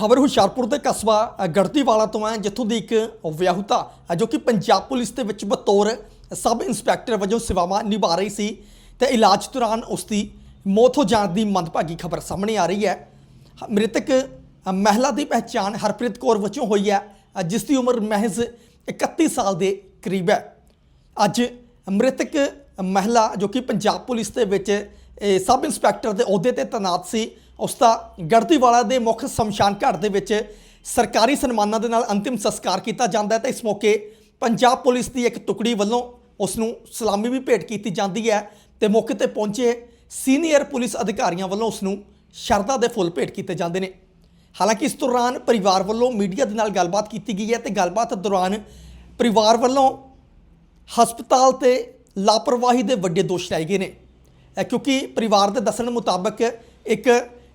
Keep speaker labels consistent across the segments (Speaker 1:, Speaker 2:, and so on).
Speaker 1: ਖਬਰ ਹੁਸ਼ਿਆਰਪੁਰ ਦੇ ਕਸਬਾ ਗੜਤੀਵਾਲਾ ਤੋਂ ਹੈ, ਜਿੱਥੋਂ ਦੀ ਇੱਕ ਵਿਆਹੁਤਾ ਜੋ ਕਿ ਪੰਜਾਬ ਪੁਲਿਸ ਦੇ ਵਿੱਚ ਬਤੌਰ ਸਬ ਇੰਸਪੈਕਟਰ ਵਜੋਂ ਸੇਵਾਵਾਂ ਨਿਭਾ ਰਹੀ ਸੀ ਤੇ ਇਲਾਜ ਦੌਰਾਨ ਉਸ ਦੀ ਮੌਤ ਹੋ ਜਾਣ ਦੀ ਮੰਦਭਾਗੀ ਖਬਰ ਸਾਹਮਣੇ ਆ ਰਹੀ ਹੈ। ਮ੍ਰਿਤਕ ਮਹਿਲਾ ਦੀ ਪਹਿਚਾਣ ਹਰਪ੍ਰੀਤ ਕੌਰ ਵਜੋਂ ਹੋਈ ਹੈ ਜਿਸ ਦੀ ਉਮਰ ਮਹਿਜ਼ 31 ਸਾਲ ਦੇ ਕਰੀਬ ਹੈ। ਅੱਜ ਮ੍ਰਿਤਕ ਮਹਿਲਾ, ਜੋ ਕਿ ਪੰਜਾਬ ਪੁਲਿਸ ਦੇ ਵਿੱਚ ਸਬ ਇੰਸਪੈਕਟਰ ਦੇ ਅਹੁਦੇ ਤੇ ਤੈਨਾਤ ਸੀ ਉਸਦਾ ਗੜਦੀਵਾਲਾ ਦੇ ਮੁੱਖ ਸ਼ਮਸ਼ਾਨ ਘਾਟ ਦੇ ਵਿੱਚ ਸਰਕਾਰੀ ਸਨਮਾਨਾਂ ਦੇ ਨਾਲ ਅੰਤਿਮ ਸੰਸਕਾਰ ਕੀਤਾ ਜਾਂਦਾ ਹੈ ਤੇ ਇਸ ਮੌਕੇ ਪੰਜਾਬ ਪੁਲਿਸ ਦੀ ਇੱਕ ਟੁਕੜੀ ਵੱਲੋਂ ਉਸ ਨੂੰ ਸਲਾਮੀ ਵੀ ਭੇਟ ਕੀਤੀ ਜਾਂਦੀ ਹੈ ਤੇ ਮੌਕੇ ਤੇ ਪਹੁੰਚੇ ਸੀਨੀਅਰ ਪੁਲਿਸ ਅਧਿਕਾਰੀਆਂ ਵੱਲੋਂ ਉਸ ਨੂੰ ਸ਼ਰਧਾ ਦੇ ਫੁੱਲ ਭੇਟ ਕੀਤੇ ਜਾਂਦੇ ਨੇ। ਹਾਲਾਂਕਿ ਇਸ ਦੌਰਾਨ ਪਰਿਵਾਰ ਵੱਲੋਂ ਮੀਡੀਆ ਦੇ ਨਾਲ ਗੱਲਬਾਤ ਕੀਤੀ ਗਈ ਹੈ ਤੇ ਗੱਲਬਾਤ ਦੌਰਾਨ ਪਰਿਵਾਰ ਵੱਲੋਂ ਹਸਪਤਾਲ ਤੇ ਲਾਪਰਵਾਹੀ ਦੇ ਵੱਡੇ ਦੋਸ਼ ਲਾਏ ਗਏ ਨੇ। ਕਿਉਂਕਿ ਪਰਿਵਾਰ ਦੇ ਦੱਸਣ ਮੁਤਾਬਕ ਇੱਕ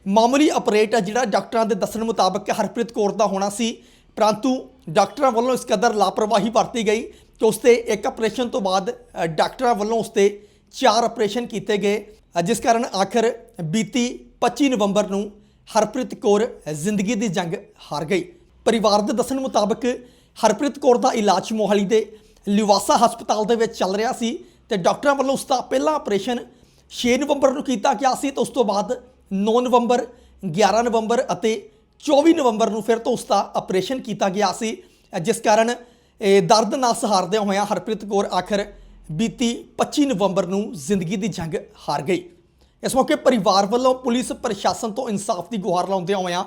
Speaker 1: ਮਾਮੂਲੀ ਆਪਰੇਟ ਹੈ ਜਿਹੜਾ ਡਾਕਟਰਾਂ ਦੇ ਦੱਸਣ ਮੁਤਾਬਕ ਹਰਪ੍ਰੀਤ ਕੌਰ ਦਾ ਹੋਣਾ ਸੀ। ਪਰੰਤੂ ਡਾਕਟਰਾਂ ਵੱਲੋਂ ਇਸ ਕਦਰ ਲਾਪਰਵਾਹੀ ਵਰਤੀ ਗਈ ਕਿ ਉਸ ਤੇ ਇੱਕ ਆਪਰੇਸ਼ਨ ਤੋਂ ਬਾਅਦ ਡਾਕਟਰਾਂ ਵੱਲੋਂ ਉਸ ਤੇ ਚਾਰ ਆਪਰੇਸ਼ਨ ਕੀਤੇ ਗਏ। ਜਿਸ ਕਾਰਨ ਆਖਰ ਬੀਤੀ 25 ਨਵੰਬਰ ਨੂੰ ਹਰਪ੍ਰੀਤ ਕੌਰ ਜ਼ਿੰਦਗੀ ਦੀ ਜੰਗ ਹਾਰ ਗਈ। ਪਰਿਵਾਰ ਦੇ ਦੱਸਣ ਮੁਤਾਬਕ ਹਰਪ੍ਰੀਤ ਕੌਰ ਦਾ ਇਲਾਜ ਮੋਹਾਲੀ ਦੇ ਲਿਵਾਸਾ ਹਸਪਤਾਲ ਦੇ ਵਿੱਚ ਚੱਲ ਰਿਹਾ ਸੀ ਤੇ ਡਾਕਟਰਾਂ ਵੱਲੋਂ ਉਸ ਦਾ ਪਹਿਲਾ ਆਪਰੇਸ਼ਨ 6 ਨਵੰਬਰ ਨੂੰ ਕੀਤਾ ਗਿਆ ਸੀ ਤੇ ਉਸ ਤੋਂ ਬਾਅਦ 9 ਨਵੰਬਰ 11 ਨਵੰਬਰ ਅਤੇ 24 ਨਵੰਬਰ ਨੂੰ ਫਿਰ ਤੋਂ ਉਸ ਦਾ ਆਪਰੇਸ਼ਨ ਕੀਤਾ ਗਿਆ ਸੀ, ਜਿਸ ਕਾਰਨ ਦਰਦ ਨਾਲ ਸਹਾਰਦਿਆਂ ਹੋਇਆ ਹਰਪ੍ਰੀਤ ਕੌਰ ਆਖਰ ਬੀਤੀ 25 ਨਵੰਬਰ ਨੂੰ ਜ਼ਿੰਦਗੀ ਦੀ ਜੰਗ ਹਾਰ ਗਈ। ਇਸ ਮੌਕੇ ਪਰਿਵਾਰ ਵੱਲੋਂ ਪੁਲਿਸ ਪ੍ਰਸ਼ਾਸਨ ਤੋਂ ਇਨਸਾਫ ਦੀ ਗੁਹਾਰ ਲਾਉਂਦਿਆਂ ਹੋਇਆਂ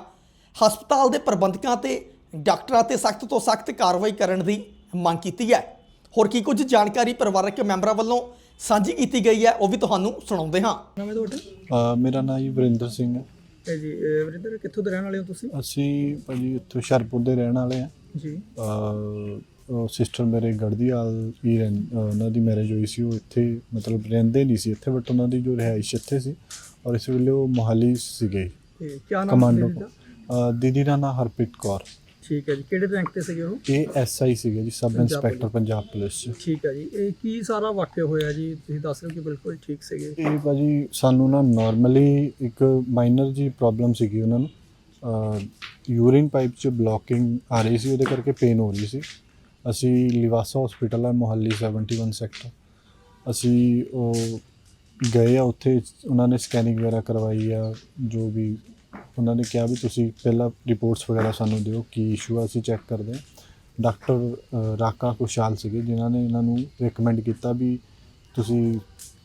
Speaker 1: ਹਸਪਤਾਲ ਦੇ ਪ੍ਰਬੰਧਕਾਂ ਤੇ ਡਾਕਟਰਾਂ ਤੇ ਸਖਤ ਤੋਂ ਸਖਤ ਕਾਰਵਾਈ ਕਰਨ ਦੀ ਮੰਗ ਕੀਤੀ ਹੈ। ਹੋਰ ਕੀ ਕੁਝ ਜਾਣਕਾਰੀ ਪਰਿਵਾਰਕ ਮੈਂਬਰਾਂ ਵੱਲੋਂ ਸਾਂਝੀ ਕੀਤੀ ਗਈ ਹੈ ਉਹ ਵੀ ਤੁਹਾਨੂੰ ਸੁਣਾਉਂਦੇ ਹਾਂ।
Speaker 2: ਨਾਮ ਹੈ ਤੁਹਾਡਾ
Speaker 3: ਅ, ਮੇਰਾ ਨਾਮ ਜੀ ਵਰਿੰਦਰ ਸਿੰਘ ਹੈ।
Speaker 2: ਇਹ ਜੀ ਇਹ ਵਰਿੰਦਰ ਕਿੱਥੋਂ ਦੇ ਰਹਿਣ ਵਾਲੇ ਹੋ ਤੁਸੀਂ?
Speaker 3: ਅਸੀਂ ਭਾਜੀ ਇੱਥੋਂ ਹੁਸ਼ਿਆਰਪੁਰ ਦੇ ਰਹਿਣ ਵਾਲੇ ਆ
Speaker 2: ਜੀ।
Speaker 3: ਸਿਸਟਰ ਮੇਰੇ ਗੜਦੀਆਲ ਹੀ ਰਹਿੰ ਉਹਨਾਂ ਦੀ ਮੈਰਿਜ ਹੋਈ ਸੀ ਉਹ ਇੱਥੇ ਮਤਲਬ ਰਹਿੰਦੇ ਨਹੀਂ ਸੀ ਇੱਥੇ ਬਟ ਉਹਨਾਂ ਦੀ ਜੋ ਰਿਹਾਇਸ਼ ਇੱਥੇ ਸੀ ਔਰ ਇਸ ਵੇਲੇ ਉਹ ਮੋਹਾਲੀ ਸੀਗੇ।
Speaker 2: ਤੇ ਕੀ ਨਾਮ
Speaker 3: ਕਮਾਂਡੋ
Speaker 2: ਸੀ ਦਾ
Speaker 3: ਅ, ਦੀਦੀ ਦਾ ਨਾਮ ਹਰਪ੍ਰੀਤ ਕੌਰ।
Speaker 2: ਠੀਕ ਹੈ ਜੀ। ਕਿਹੜੇ ਰੈਂਕ ਤੇ ਸੀਗੇ ਉਹ?
Speaker 3: ਇਹ ਐਸਆਈ ਸੀਗੇ ਜੀ sub
Speaker 2: Punjab
Speaker 3: inspector. Punjab police ਚ।
Speaker 2: ਠੀਕ ਹੈ ਜੀ। ਇਹ ਕੀ ਸਾਰਾ ਵਾਕਿਆ ਹੋਇਆ ਜੀ? ਤੁਸੀਂ ਦੱਸ ਰਹੇ ਹੋ ਕਿ ਬਿਲਕੁਲ ਠੀਕ ਸੀਗੇ।
Speaker 3: ਇਹ ਭਾਜੀ ਸਾਨੂੰ ਨਾ ਨਾਰਮਲੀ ਇੱਕ ਮਾਈਨਰ ਜੀ ਪ੍ਰੋਬਲਮ ਸੀਗੀ ਉਹਨਾਂ ਨੂੰ। ਯੂਰਿਨ ਪਾਈਪ 'ਚ ਬਲੋਕਿੰਗ ਆ ਰਹੀ ਸੀ ਉਹਦੇ ਕਰਕੇ ਪੇਨ ਹੋ ਰਹੀ ਸੀ। ਅਸੀਂ ਲਿਵਾਸਾ ਹਸਪੀਟਲ ਹੈ ਮੁਹੱਲੀ 71 ਸੈਕਟਰ ਅਸੀਂ ਉਹ ਗਏ ਆ ਉੱਥੇ ਉਹਨਾਂ ਨੇ ਸਕੈਨਿੰਗ ਵਗੈਰਾ ਕਰਵਾਈ ਆ ਜੋ ਵੀ ਉਹਨਾਂ ਨੇ ਕਿਹਾ ਵੀ ਤੁਸੀਂ ਪਹਿਲਾਂ ਰਿਪੋਰਟਸ ਵਗੈਰਾ ਸਾਨੂੰ ਦਿਓ ਕੀ ਇਸ਼ੂ ਆ, ਅਸੀਂ ਚੈੱਕ ਕਰਦੇ ਹਾਂ। ਡਾਕਟਰ ਰਾਕਾ ਕੁਸ਼ਾਲ ਸੀਗੇ ਜਿਨ੍ਹਾਂ ਨੇ ਇਹਨਾਂ ਨੂੰ ਰეკਮੈਂਡ ਕੀਤਾ ਵੀ ਤੁਸੀਂ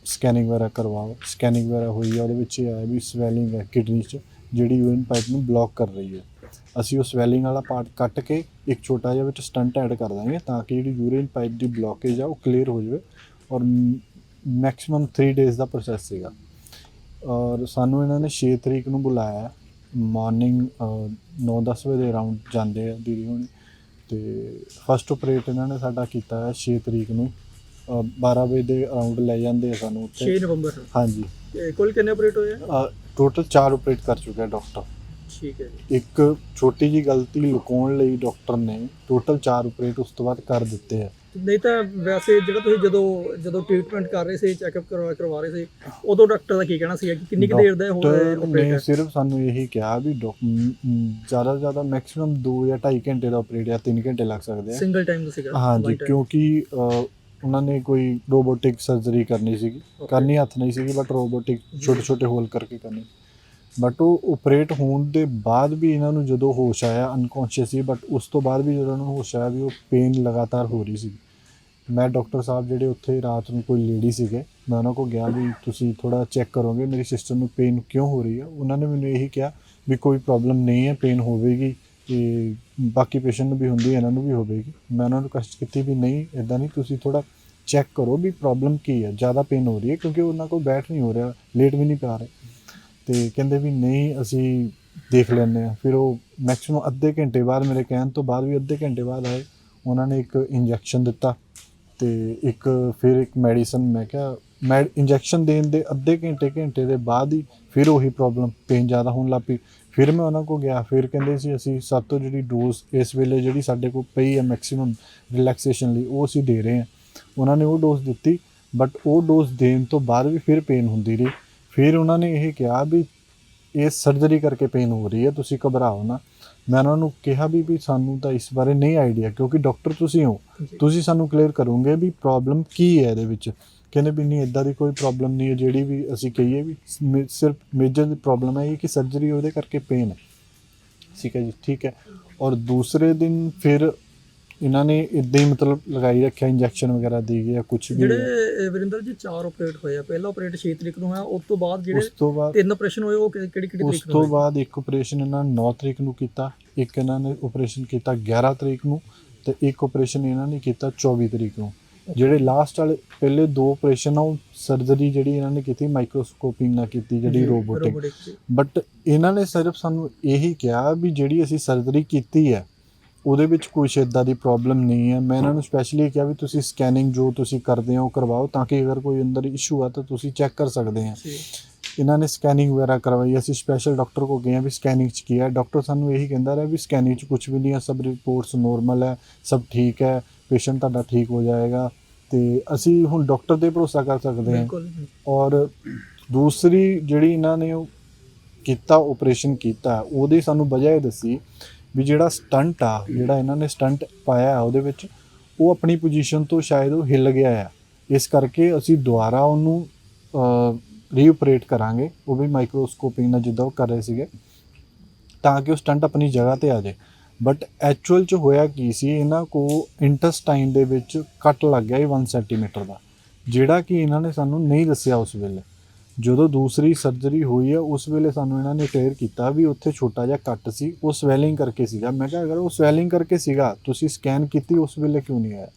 Speaker 3: ਸਕੈਨਿੰਗ ਵਗੈਰਾ ਕਰਵਾਓ। ਸਕੈਨਿੰਗ ਵਗੈਰਾ ਹੋਈ ਆ, ਉਹਦੇ ਵਿੱਚ ਇਹ ਆਇਆ ਵੀ ਸਵੈਲਿੰਗ ਹੈ ਕਿਡਨੀ 'ਚ, ਜਿਹੜੀ ਯੂਰਿਨ ਪਾਈਪ ਨੂੰ ਬਲੌਕ ਕਰ ਰਹੀ ਹੈ। ਅਸੀਂ ਉਹ ਸਵੈਲਿੰਗ ਵਾਲਾ ਪਾਰਟ ਕੱਟ ਕੇ ਇੱਕ ਛੋਟਾ ਜਿਹਾ ਵਿੱਚ ਸਟੰਟ ਐਡ ਕਰ ਦਾਂਗੇ ਤਾਂ ਕਿ ਜਿਹੜੀ ਯੂਰਿਨ ਪਾਈਪ ਦੀ ਬਲੌਕੇਜ ਆ, ਉਹ ਕਲੀਅਰ ਹੋ ਜਾਵੇ ਔਰ ਮੈਕਸਿਮਮ 3 ਡੇਜ਼ ਦਾ ਪ੍ਰੋਸੈਸ ਸੀਗਾ। ਔਰ ਸਾਨੂੰ ਇਹਨਾਂ ਨੇ 6 ਤਰੀਕ ਨੂੰ ਬੁਲਾਇਆ ਮਾਰਨਿੰਗ 9-10 ਵਜੇ ਦੇ ਅਰਾਊਂਡ ਜਾਂਦੇ ਆ ਦੀਦੀ ਹੁਣੀ। ਤੇ ਫਸਟ ਆਪਰੇਟ ਇਹਨਾਂ ਨੇ ਸਾਡਾ ਕੀਤਾ ਹੈ 6 ਤਰੀਕ ਨੂੰ। ਅ, 12 ਵਜੇ ਦੇ ਅਰਾਊਂਡ ਲੈ ਜਾਂਦੇ ਆ ਸਾਨੂੰ
Speaker 2: 6
Speaker 3: ਉੱਥੇ
Speaker 2: ਨਵੰਬਰ ਨੂੰ?
Speaker 3: ਹਾਂਜੀ।
Speaker 2: ਕੁੱਲ ਕਿੰਨੇ ਆਪਰੇਟ ਹੋਏ ਆ?
Speaker 3: ਟੋਟਲ 4 ਆਪਰੇਟ ਕਰ ਚੁੱਕਿਆ ਡਾਕਟਰ
Speaker 2: ਠੀਕ ਹੈ ਜੀ।
Speaker 3: ਇੱਕ ਛੋਟੀ ਜੀ ਗਲਤੀ ਲੁਕਾਉਣ ਲਈ ਡਾਕਟਰ ਨੇ ਟੋਟਲ 4 ਆਪਰੇਟ ਉਸ ਤੋਂ ਬਾਅਦ ਕਰ ਦਿੱਤੇ ਆ।
Speaker 2: ਨਹੀਂ ਤਾਂ ਵੈਸੇ ਜਿਹੜਾ ਤੁਸੀਂ ਜਦੋਂ ਜਦੋਂ ਟ੍ਰੀਟਮੈਂਟ ਕਰ ਰਹੇ ਸੀ ਚੈੱਕਅਪ ਕਰਵਾ ਕਰਵਾ ਰਹੇ ਸੀ ਉਦੋਂ ਡਾਕਟਰ ਦਾ ਕੀ ਕਹਿਣਾ ਸੀ ਕਿ ਕਿੰਨੀ ਕੁ ਦੇਰ ਦਾ
Speaker 3: ਨੇ
Speaker 2: ਆਪਰੇਟ
Speaker 3: ਸਿਰਫ ਸਾਨੂੰ ਇਹੀ ਕਿਹਾ ਵੀ ਜ਼ਿਆਦਾ ਤੋਂ ਜ਼ਿਆਦਾ ਮੈਕਸਿਮਮ 2 ਜਾਂ 2.5 ਘੰਟੇ ਦਾ ਆਪਰੇਟ ਜਾਂ 3 ਘੰਟੇ ਲੱਗ ਸਕਦੇ ਆ।
Speaker 2: ਸਿੰਗਲ ਟਾਈਮ ਦਾ ਸੀਗਾ
Speaker 3: ਹਾਂਜੀ। ਕਿਉਂਕਿ ਉਹਨਾਂ ਨੇ ਕੋਈ ਰੋਬੋਟਿਕ ਸਰਜਰੀ ਕਰਨੀ ਸੀਗੀ. ਕਰਨੀ ਹੱਥ ਨਹੀਂ ਸੀਗੀ ਬਟ ਰੋਬੋਟਿਕ ਛੋਟੇ ਛੋਟੇ ਹੋਲ ਕਰਕੇ ਕਰਨੀ। ਬਟ ਉਹ ਆਪਰੇਟ ਹੋਣ ਦੇ ਬਾਅਦ ਵੀ ਇਹਨਾਂ ਨੂੰ ਜਦੋਂ ਹੋਸ਼ ਆਇਆ ਅਨਕੌਂਸ਼ੀਅਸ ਸੀ ਬਟ ਉਸ ਤੋਂ ਬਾਅਦ ਵੀ ਜਦੋਂ ਉਹਨਾਂ ਨੂੰ ਹੋਸ਼ ਆਇਆ ਵੀ ਉਹ ਪੇਨ ਲਗਾਤਾਰ ਹੋ ਰਹੀ ਸੀ। ਮੈਂ ਡਾਕਟਰ ਸਾਹਿਬ ਜਿਹੜੇ ਉੱਥੇ ਰਾਤ ਨੂੰ ਕੋਈ ਲੇਡੀ ਸੀਗੇ, ਮੈਂ ਉਹਨਾਂ ਕੋਲ ਗਿਆ ਵੀ ਤੁਸੀਂ ਥੋੜਾ ਚੈੱਕ ਕਰੋਗੇ, ਮੇਰੀ ਸਿਸਟਰ ਨੂੰ ਪੇਨ ਕਿਉਂ ਹੋ ਰਹੀ ਹੈ? ਉਹਨਾਂ ਨੇ ਮੈਨੂੰ ਇਹੀ ਕਿਹਾ ਵੀ ਕੋਈ ਪ੍ਰੋਬਲਮ ਨਹੀਂ ਹੈ ਪੇਨ ਹੋਵੇਗੀ ਤੇ ਬਾਕੀ ਪੇਸ਼ੈਂਟ ਨੂੰ ਵੀ ਹੁੰਦੀ ਹੈ, ਇਹਨਾਂ ਨੂੰ ਵੀ ਹੋਵੇਗੀ। ਮੈਂ ਉਹਨਾਂ ਨੂੰ ਰਿਕੁਐਸਟ ਕੀਤੀ ਵੀ ਨਹੀਂ ਇਦਾਂ ਨਹੀਂ, ਤੁਸੀਂ ਥੋੜਾ ਚੈੱਕ ਕਰੋ ਵੀ ਪ੍ਰੋਬਲਮ ਕੀ ਹੈ, ਜ਼ਿਆਦਾ ਪੇਨ ਹੋ ਰਹੀ ਹੈ, ਕਿਉਂਕਿ ਉਹਨਾਂ ਕੋਲ ਬੈਠ ਨਹੀਂ ਹੋ ਰਿਹਾ ਲੇਟ ਵੀ ਨਹੀਂ ਪਾ ਰਹੇ। ਤੇ ਕਹਿੰਦੇ ਵੀ ਨਹੀਂ, ਅਸੀਂ ਦੇਖ ਲੈਂਦੇ ਆ ਫਿਰ ਉਹ ਮੈਕਸਿਮਮ ਅੱਧੇ ਘੰਟੇ ਬਾਅਦ ਮੇਰੇ ਕਹਿਣ ਤੋਂ ਬਾਅਦ ਵੀ ਅੱਧੇ ਘੰਟੇ ਬਾਅਦ ਆਏ, ਉਹਨਾਂ ਨੇ ਇੱਕ ਇੰਜੈਕਸ਼ਨ ਦਿੱਤਾ। ਤੇ ਇੱਕ ਫਿਰ ਇੱਕ ਮੈਡੀਸਨ ਮੈਂ ਕਿਹਾ, ਮੈਂ ਇੰਜੈਕਸ਼ਨ ਦੇਣ ਦੇ ਅੱਧੇ ਘੰਟੇ ਘੰਟੇ ਦੇ ਬਾਅਦ ਹੀ ਫਿਰ ਉਹੀ ਪ੍ਰੋਬਲਮ ਪੇਨ ਜ਼ਿਆਦਾ ਹੋਣ ਲੱਗ ਪਈ। ਫਿਰ ਮੈਂ ਉਹਨਾਂ ਕੋਲ ਗਿਆ, ਫਿਰ ਕਹਿੰਦੇ ਸੀ ਅਸੀਂ ਸਭ ਤੋਂ ਜਿਹੜੀ ਡੋਜ਼ ਇਸ ਵੇਲੇ ਜਿਹੜੀ ਸਾਡੇ ਕੋਲ ਪਈ ਹੈ ਮੈਕਸਿਮਮ ਰਿਲੈਕਸੇਸ਼ਨ ਲਈ, ਉਹ ਅਸੀਂ ਦੇ ਰਹੇ ਹਾਂ। ਉਹਨਾਂ ਨੇ ਉਹ ਡੋਜ਼ ਦਿੱਤੀ ਬਟ ਉਹ ਡੋਜ਼ ਦੇਣ ਤੋਂ ਬਾਅਦ ਵੀ ਫਿਰ ਪੇਨ ਹੁੰਦੀ ਰਹੀ। ਫਿਰ ਉਹਨਾਂ ਨੇ ਇਹ ਕਿਹਾ ਵੀ ਇਹ ਸਰਜਰੀ ਕਰਕੇ ਪੇਨ ਹੋ ਰਹੀ ਹੈ, ਤੁਸੀਂ ਘਬਰਾਓ ਨਾ। ਮੈਂ ਉਹਨਾਂ ਨੂੰ ਕਿਹਾ ਵੀ ਵੀ ਸਾਨੂੰ ਤਾਂ ਇਸ ਬਾਰੇ ਨਹੀਂ ਆਈਡੀਆ ਕਿਉਂਕਿ ਡਾਕਟਰ ਤੁਸੀਂ ਹੋ। ਤੁਸੀਂ ਸਾਨੂੰ ਕਲੀਅਰ ਕਰੋਗੇ ਵੀ ਪ੍ਰੋਬਲਮ ਕੀ ਹੈ ਇਹਦੇ ਵਿੱਚ। ਕਹਿੰਦੇ ਵੀ ਨਹੀਂ ਇਦਾਂ ਦੀ ਕੋਈ ਪ੍ਰੋਬਲਮ ਨਹੀਂ ਹੈ ਜਿਹੜੀ ਵੀ ਅਸੀਂ ਕਹੀਏ ਵੀ ਸਿਰਫ ਮੇਜਰ ਦੀ ਪ੍ਰੋਬਲਮ ਹੈ ਇਹ ਕਿ ਸਰਜਰੀ ਉਹਦੇ ਕਰਕੇ ਪੇਨ ਹੈ। ਠੀਕ ਹੈ ਜੀ ਠੀਕ ਹੈ। ਔਰ ਦੂਸਰੇ ਦਿਨ ਫਿਰ ਇਹਨਾਂ ਨੇ ਇਦਾਂ ਹੀ ਮਤਲਬ ਲਗਾਈ ਰੱਖਿਆ ਇੰਜੈਕਸ਼ਨ ਵਗੈਰਾ ਦੇ ਗਏ ਕੁਝ ਵੀ।
Speaker 2: ਜਿਹੜੇ ਵਰਿੰਦਰ ਜੀ ਚਾਰ ਆਪਰੇਟ ਹੋਏ ਆ। ਪਹਿਲਾ ਆਪਰੇਟ 6 ਤਰੀਕ ਨੂੰ ਹੋਇਆ ਉਸ ਤੋਂ ਬਾਅਦ ਜਿਹੜੇ
Speaker 3: ਉਸ ਤੋਂ ਬਾਅਦ
Speaker 2: ਤਿੰਨ ਆਪਰੇਸ਼ਨ ਹੋਏ ਉਹ ਕਿਹੜੀ ਕਿਹੜੀ
Speaker 3: ਉਸ
Speaker 2: ਤਰੀਕ ਨੂੰ
Speaker 3: ਤੋਂ
Speaker 2: ਹੋਏ?
Speaker 3: ਬਾਅਦ ਇੱਕ ਆਪਰੇਸ਼ਨ ਇਹਨਾਂ ਨੇ 9 ਤਰੀਕ ਨੂੰ ਕੀਤਾ ਇੱਕ ਇਹਨਾਂ ਨੇ ਆਪਰੇਸ਼ਨ ਕੀਤਾ 11 ਤਰੀਕ ਨੂੰ ਤੇ ਇੱਕ ਆਪਰੇਸ਼ਨ ਇਹਨਾਂ ਨੇ ਕੀਤਾ 24 ਤਰੀਕ ਨੂੰ। ਜਿਹੜੇ ਲਾਸਟ ਵਾਲੇ ਪਹਿਲੇ ਦੋ ਆਪਰੇਸ਼ਨ ਆ ਉਹ ਸਰਜਰੀ ਜਿਹੜੀ ਇਹਨਾਂ ਨੇ ਕੀਤੀ ਮਾਈਕਰੋਸਕੋਪਿੰਗ ਨਾਲ ਕੀਤੀ ਜਿਹੜੀ
Speaker 2: ਜੀ,
Speaker 3: ਰੋਬੋਟਿਕ
Speaker 2: ਜੀ।
Speaker 3: ਬਟ ਇਹਨਾਂ ਨੇ ਸਿਰਫ ਸਾਨੂੰ ਇਹੀ ਕਿਹਾ ਵੀ ਜਿਹੜੀ ਅਸੀਂ ਸਰਜਰੀ ਕੀਤੀ ਹੈ ਉਹਦੇ ਵਿੱਚ ਕੁਝ ਇਦਾਂ ਦੀ ਪ੍ਰੋਬਲਮ ਨਹੀਂ ਹੈ। ਮੈਂ ਇਹਨਾਂ ਨੂੰ ਸਪੈਸ਼ਲੀ ਕਿਹਾ ਵੀ ਤੁਸੀਂ ਸਕੈਨਿੰਗ ਜੋ ਤੁਸੀਂ ਕਰਦੇ ਹੋ ਕਰਵਾਓ ਤਾਂ ਕਿ ਅਗਰ ਕੋਈ ਅੰਦਰ ਇਸ਼ੂ ਆ ਤਾਂ ਤੁਸੀਂ ਚੈੱਕ ਕਰ ਸਕਦੇ ਆ। ਇਹਨਾਂ ਨੇ ਸਕੈਨਿੰਗ ਵਗੈਰਾ ਕਰਵਾਈ। ਅਸੀਂ ਸਪੈਸ਼ਲ ਡਾਕਟਰ ਕੋ ਗਏ ਆ ਵੀ ਸਕੈਨਿੰਗ ਚ ਕੀ ਹੈ। ਡਾਕਟਰ ਸਾਨੂੰ ਇਹੀ ਕਹਿੰਦਾ ਰਿਹਾ ਵੀ ਸਕੈਨਿੰਗ ਚ ਕੁਝ ਵੀ ਨਹੀਂ ਹੈ ਸਭ ਰਿਪੋਰਟਸ ਨੋਰਮਲ ਹੈ ਸਭ ਠੀਕ ਹੈ ਪੇਸ਼ੈਂਟ ਤੁਹਾਡਾ ਠੀਕ ਹੋ ਜਾਏਗਾ। ਤੇ ਅਸੀਂ ਹੁਣ ਡਾਕਟਰ ਤੇ ਭਰੋਸਾ ਕਰ ਸਕਦੇ ਹਾਂ ਔਰ ਦੂਸਰੀ ਜਿਹੜੀ ਇਹਨਾਂ ਨੇ ਉਹ ਕੀਤਾ ਆਪਰੇਸ਼ਨ ਕੀਤਾ ਉਹਦੀ ਸਾਨੂੰ ਵਜ੍ਹਾ ਇਹ ਦੱਸੀ ਵੀ ਜਿਹੜਾ ਸਟੰਟ ਆ, ਜਿਹੜਾ ਇਹਨਾਂ ਨੇ ਸਟੰਟ ਪਾਇਆ ਉਹਦੇ ਵਿੱਚ, ਉਹ ਆਪਣੀ ਪੋਜੀਸ਼ਨ ਤੋਂ ਸ਼ਾਇਦ ਉਹ ਹਿੱਲ ਗਿਆ ਆ। ਇਸ ਕਰਕੇ ਅਸੀਂ ਦੁਬਾਰਾ ਉਹਨੂੰ ਰੀਓਪਰੇਟ ਕਰਾਂਗੇ। ਉਹ ਵੀ ਮਾਈਕਰੋਸਕੋਪਿੰਗ ਨਾਲ ਜਿੱਦਾਂ ਉਹ ਕਰ ਰਹੇ ਸੀਗੇ, ਤਾਂ ਕਿ ਉਹ ਸਟੰਟ ਆਪਣੀ ਜਗ੍ਹਾ ਤੇ ਆ ਜਾਏ। ਬਟ ਐਕਚੁਅਲ ਚ ਹੋਇਆ ਕੀ ਸੀ, ਇਹਨਾਂ ਕੋ ਇੰਟਰਸਟਾਈਨ ਦੇ ਵਿੱਚ ਕੱਟ ਲੱਗ ਗਿਆ 1 ਸੈਂਟੀਮੀਟਰ ਦਾ, ਜਿਹੜਾ ਕਿ ਇਹਨਾਂ ਨੇ ਸਾਨੂੰ ਨਹੀਂ ਦੱਸਿਆ ਉਸ ਵੇਲੇ। ਜਦੋਂ ਦੂਸਰੀ ਸਰਜਰੀ ਹੋਈ ਹੈ ਉਸ ਵੇਲੇ ਸਾਨੂੰ ਇਹਨਾਂ ਨੇ ਕਲੀਅਰ ਕੀਤਾ ਵੀ ਉੱਥੇ ਛੋਟਾ ਜਿਹਾ ਕੱਟ ਸੀ ਉਹ ਸਵੈਲਿੰਗ ਕਰਕੇ ਸੀਗਾ। ਮੈਂ ਕਿਹਾ ਅਗਰ ਉਹ ਸਵੈਲਿੰਗ ਕਰਕੇ ਸੀਗਾ ਤੁਸੀਂ ਸਕੈਨ ਕੀਤੀ ਉਸ ਵੇਲੇ ਕਿਉਂ ਨਹੀਂ ਆਇਆ?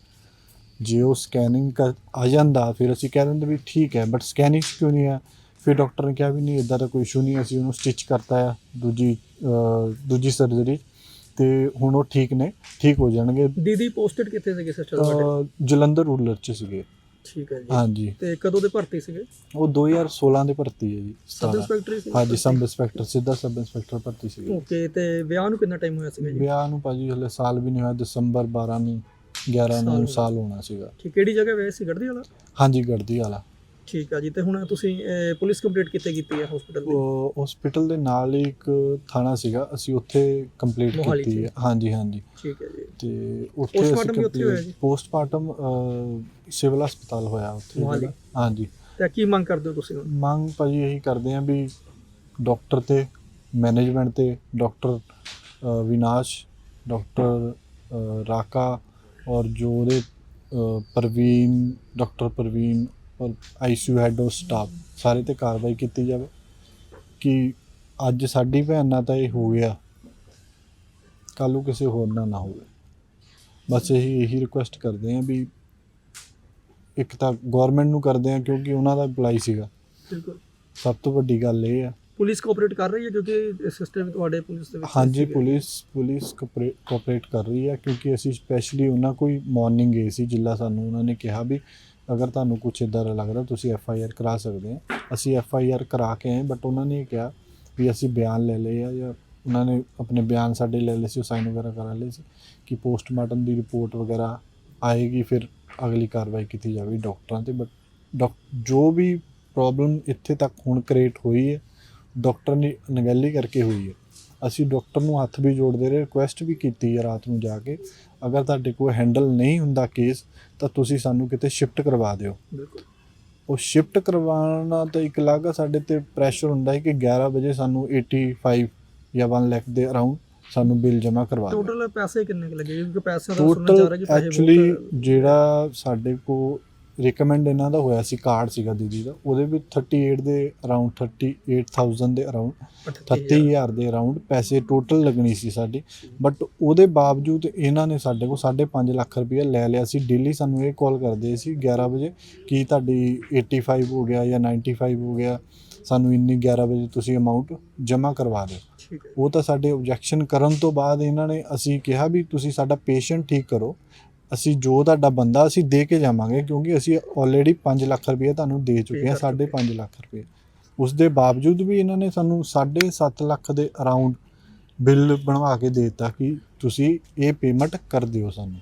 Speaker 3: ਜੇ ਉਹ ਸਕੈਨਿੰਗ ਕਰ ਆ ਜਾਂਦਾ ਫਿਰ ਅਸੀਂ ਕਹਿ ਦਿੰਦੇ ਵੀ ਠੀਕ ਹੈ ਬਟ ਸਕੈਨਿੰਗ ਕਿਉਂ ਨਹੀਂ ਆ ਫਿਰ ਡਾਕਟਰ ਨੇ ਕਿਹਾ ਵੀ ਨਹੀਂ ਇਦਾਂ ਦਾ ਕੋਈ ਇਸ਼ੂ ਨਹੀਂ ਅਸੀਂ ਉਹਨੂੰ ਸਟਿਚ ਕਰਤਾ ਆ ਦੂਜੀ ਦੂਜੀ ਸਰਜਰੀ ਤੇ ਹੁਣ ਉਹ ਠੀਕ ਨੇ ਠੀਕ ਹੋ ਜਾਣਗੇ।
Speaker 2: ਦੀਦੀ ਪੋਸਟਡ ਕਿੱਥੇ ਸੀਗੇ ਸਿਸਟਰ ਤੁਹਾਡੇ
Speaker 3: ਅਹ, ਜਲੰਧਰ ਰੂਰਲ ਚ ਸੀਗੇ।
Speaker 2: ਠੀਕ ਹੈ ਜੀ।
Speaker 3: ਹਾਂਜੀ।
Speaker 2: ਤੇ ਕਦੋਂ ਦੇ ਭਰਤੀ ਸੀਗੇ?
Speaker 3: ਉਹ 2016 ਦੇ ਭਰਤੀ ਹੈ ਜੀ
Speaker 2: ਸਬ
Speaker 3: 17
Speaker 2: ਇੰਸਪੈਕਟਰ ਸੀ।
Speaker 3: ਹਾਂਜੀ ਸਬ ਇੰਸਪੈਕਟਰ ਸਿੱਧਾ ਸਬ ਇੰਸਪੈਕਟਰ ਭਰਤੀ ਸੀਗੀ।
Speaker 2: ਓਕੇ ਤੇ ਵਿਆਹ ਨੂੰ ਕਿੰਨਾ ਟਾਈਮ ਹੋਇਆ ਸੀਗਾ ਜੀ?
Speaker 3: ਵਿਆਹ ਨੂੰ ਭਾਜੀ ਹਲੇ ਸਾਲ ਵੀ ਨਹੀਂ ਹੋਇਆ ਦਸੰਬਰ 12 ਨੂੰ 11
Speaker 2: ਸਾਲ
Speaker 3: ਨੂੰ। ਸਾਲ ਹੋਣਾ ਸੀਗਾ।
Speaker 2: ਠੀਕ ਕਿਹੜੀ ਜਗ੍ਹਾ ਵਿਆਹ ਸੀ? ਗੜਦੀ ਵਾਲਾ?
Speaker 3: ਹਾਂਜੀ ਗੜਦੀ ਵਾਲਾ।
Speaker 2: ਠੀਕ ਆ ਜੀ ਤੇ ਹੁਣ ਤੁਸੀਂ ਅਹ, ਪੁਲਿਸ ਕੰਪਲੀਟ ਕਿੱਥੇ ਕੀਤੀ ਹੈ ਹਸਪੀਟਲ ਦੀ
Speaker 3: ਉਹ ਹਸਪੀਟਲ ਦੇ ਨਾਲ ਹੀ ਇੱਕ ਥਾਣਾ ਸੀਗਾ ਅਸੀਂ ਉੱਥੇ ਕੰਪਲੀਟ
Speaker 2: ਮੋਹਾਲੀ
Speaker 3: ਕੀਤੀ
Speaker 2: ਚ?
Speaker 3: ਹੈ ਹਾਂਜੀ ਹਾਂਜੀ
Speaker 2: ਠੀਕ ਹੈ ਜੀ
Speaker 3: ਤੇ ਉੱਥੇ
Speaker 2: Postmortem ਵੀ ਉੱਥੇ ਹੋਇਆ ਜੀ?
Speaker 3: ਪੋਸਟਮਾਰਟਮ ਸਿਵਲ ਹਸਪਤਾਲ ਹੋਇਆ ਉੱਥੇ
Speaker 2: ਮੋਹਾਲੀ?
Speaker 3: ਜਿਹੜਾ। ਹਾਂਜੀ
Speaker 2: ਤੇ ਕੀ ਮੰਗ ਕਰਦੇ ਹੋ ਤੁਸੀਂ ਹੁਣ
Speaker 3: ਮੰਗ ਭਾਜੀ ਇਹੀ ਕਰਦੇ ਆ ਵੀ ਡਾਕਟਰ ਤੇ ਮੈਨੇਜਮੈਂਟ ਤੇ ਡਾਕਟਰ ਅ, ਵਿਨਾਸ਼ ਡਾਕਟਰ ਅ, ਰਾਕਾ ਔਰ ਜੋ ਉਹਦੇ ਅ, ਪ੍ਰਵੀਨ ਡਾਕਟਰ ਪ੍ਰਵੀਨ ਔਰ ਆਈਸੀਯੂ ਹੈਡ ਆਫ ਸਟਾਫ ਸਾਰੇ ਤੇ ਕਾਰਵਾਈ ਕੀਤੀ ਜਾਵੇ ਕਿ ਅੱਜ ਸਾਡੀ ਭੈਣ ਨਾਲ ਤਾਂ ਇਹ ਹੋ ਗਿਆ। ਕੱਲ੍ਹ ਨੂੰ ਕਿਸੇ ਹੋਰ ਨਾਲ ਨਾ ਹੋਵੇ। ਬਸ ਇਹੀ ਇਹੀ ਰਿਕੁਐਸਟ ਕਰਦੇ ਆ ਵੀ ਇੱਕ ਤਾਂ ਗਵਰਨਮੈਂਟ ਨੂੰ ਕਰਦੇ ਆ ਕਿਉਂਕਿ ਉਹਨਾਂ ਦਾ ਅਪਲਾਈ ਸੀਗਾ।
Speaker 2: ਬਿਲਕੁਲ।
Speaker 3: ਸਭ ਤੋਂ ਵੱਡੀ ਗੱਲ ਇਹ ਆ।
Speaker 2: ਪੁਲਿਸ ਕੋਆਪਰੇਟ ਕਰ ਰਹੀ ਹੈ ਕਿਉਂਕਿ ਸਿਸਟਮ ਤੁਹਾਡੇ ਪੁਲਿਸ ਦੇ ਵਿੱਚ
Speaker 3: ਹਾਂਜੀ। ਪੁਲਿਸ ਪੁਲਿਸ ਕੋਆਪਰੇਟ ਕਰ ਰਹੀ ਹੈ ਕਿਉਂਕਿ ਅਸੀਂ ਸਪੈਸ਼ਲੀ ਉਹਨਾਂ ਕੋਈ ਮਾਰਨਿੰਗ ਗਏ ਸੀ ਜਿੱਲਾ ਸਾਨੂੰ ਉਹਨਾਂ ਨੇ ਕਿਹਾ ਵੀ ਅਗਰ ਤੁਹਾਨੂੰ ਕੁਝ ਇਦਾਂ ਦਾ ਲੱਗਦਾ ਤੁਸੀਂ ਐਫ ਆਈ ਆਰ ਕਰਾ ਸਕਦੇ ਆ ਅਸੀਂ ਐਫ ਆਈ ਆਰ ਕਰਾ ਕੇ ਆਏ ਬਟ ਉਹਨਾਂ ਨੇ ਕਿਹਾ ਵੀ ਅਸੀਂ ਬਿਆਨ ਲੈ ਲਏ ਆ ਜਾਂ ਉਹਨਾਂ ਨੇ ਆਪਣੇ ਬਿਆਨ ਸਾਡੇ ਲੈ ਲਏ ਸੀ, ਉਹ ਸਾਈਨ ਵਗੈਰਾ ਕਰਾ ਲਏ ਸੀ ਕਿ ਪੋਸਟਮਾਰਟਮ ਦੀ ਰਿਪੋਰਟ ਵਗੈਰਾ ਆਏਗੀ, ਫਿਰ ਅਗਲੀ ਕਾਰਵਾਈ ਕੀਤੀ ਜਾਵੇਗੀ ਡਾਕਟਰਾਂ ਤੇ। ਬਟ ਡਾਕ ਜੋ ਵੀ ਪ੍ਰੋਬਲਮ ਇੱਥੇ ਤੱਕ ਹੁਣ ਕ੍ਰੀਏਟ ਹੋਈ ਹੈ, ਡਾਕਟਰ ਨੇ ਅਣਗਹਿਲੀ ਕਰਕੇ ਹੋਈ ਹੈ। ਅਸੀਂ ਡਾਕਟਰ ਨੂੰ ਹੱਥ ਵੀ ਜੋੜਦੇ ਰਹੇ ਰਿਕੁਐਸਟ ਵੀ ਕੀਤੀ ਹੈ ਰਾਤ ਨੂੰ ਜਾ ਕੇ। ਅਗਰ ਤੁਹਾਡੇ ਕੋਲ ਹੈਂਡਲ ਨਹੀਂ ਹੁੰਦਾ ਕੇਸ ਤਾਂ ਤੁਸੀਂ ਸਾਨੂੰ ਕਿਤੇ ਸ਼ਿਫਟ ਕਰਵਾ ਦਿਓ।
Speaker 2: ਬਿਲਕੁਲ।
Speaker 3: ਉਹ ਸ਼ਿਫਟ ਕਰਵਾਉਣਾ ਤਾਂ ਇੱਕ ਅਲੱਗ ਆ ਸਾਡੇ ਤੇ ਪ੍ਰੈਸ਼ਰ ਹੁੰਦਾ ਹੈ ਕਿ 11 ਵਜੇ ਸਾਨੂੰ 85 ਜਾਂ 1 ਲੱਖ ਦੇ ਅਰਾਊਂਡ ਸਾਨੂੰ ਬਿੱਲ ਜਮ੍ਹਾਂ ਕਰਵਾ ਦਿਓ।
Speaker 2: ਟੋਟਲ ਪੈਸੇ ਕਿੰਨੇ ਲੱਗੇ? ਕਿਉਂਕਿ ਪੈਸੇ ਦਾ ਸੁਣਨ ਜਾ ਰਿਹਾ ਕਿ ਪੈਸੇ
Speaker 3: ਐਕਚੁਅਲੀ ਜਿਹੜਾ ਸਾਡੇ ਕੋ ਰეკਮੈਂਡ ਇਹਨਾਂ ਦਾ ਹੋਇਆ ਸੀ ਕਾਰਡ ਸੀਗਾ ਦੀਦੀ ਦਾ। ਉਹਦੇ ਵਿੱਚ 38 ਦੇ ਅਰਾਊਂਡ 38000 ਦੇ ਅਰਾਊਂਡ 38000 ਦੇ ਅਰਾਊਂਡ ਪੈਸੇ ਟੋਟਲ ਲੱਗਣੀ ਸੀ ਸਾਡੀ। ਬਟ ਉਹਦੇ ਬਾਵਜੂਦ ਇਹਨਾਂ ਨੇ ਸਾਡੇ ਕੋਲ 5.5 ਲੱਖ ਰੁਪਏ ਲੈ ਲਿਆ ਸੀ। ਡੇਲੀ ਸਾਨੂੰ ਇਹ ਕਾਲ ਕਰਦੇ ਸੀ 11 ਵਜੇ ਕਿ ਤੁਹਾਡੀ 85 ਹੋ ਗਿਆ ਜਾਂ 95 ਹੋ ਗਿਆ? ਸਾਨੂੰ ਇੰਨੀ 11 ਵਜੇ ਤੁਸੀਂ ਅਮਾਉਂਟ ਜਮ੍ਹਾਂ ਕਰਵਾ ਦਿਓ। ਉਹ ਤਾਂ ਸਾਡੇ ਆਬਜੈਕਸ਼ਨ ਕਰਨ ਤੋਂ ਬਾਅਦ ਇਹਨਾਂ ਨੇ ਅਸੀਂ ਕਿਹਾ ਵੀ ਤੁਸੀਂ ਸਾਡਾ ਪੇਸ਼ੈਂਟ ਠੀਕ ਕਰੋ। ਅਸੀਂ ਜੋ ਤੁਹਾਡਾ ਬੰਦਾ ਅਸੀਂ ਦੇ ਕੇ ਜਾਵਾਂਗੇ ਕਿਉਂਕਿ ਅਸੀਂ ਆਲਰੇਡੀ 5 ਲੱਖ ਰੁਪਏ ਤੁਹਾਨੂੰ ਦੇ ਚੁੱਕੇ ਹਾਂ
Speaker 2: ਕਰ ਚੁੱਕੇ।
Speaker 3: 5.5 ਲੱਖ ਰੁਪਏ ਉਸ ਦੇ ਬਾਵਜੂਦ ਵੀ ਇਹਨਾਂ ਨੇ ਸਾਨੂੰ 7.5 ਲੱਖ ਦੇ ਅਰਾਊਂਡ ਬਿੱਲ ਬਣਵਾ ਕੇ ਦੇ ਦਿੱਤਾ ਕਿ ਤੁਸੀਂ ਇਹ ਪੇਮੈਂਟ ਕਰ ਦਿਓ ਸਾਨੂੰ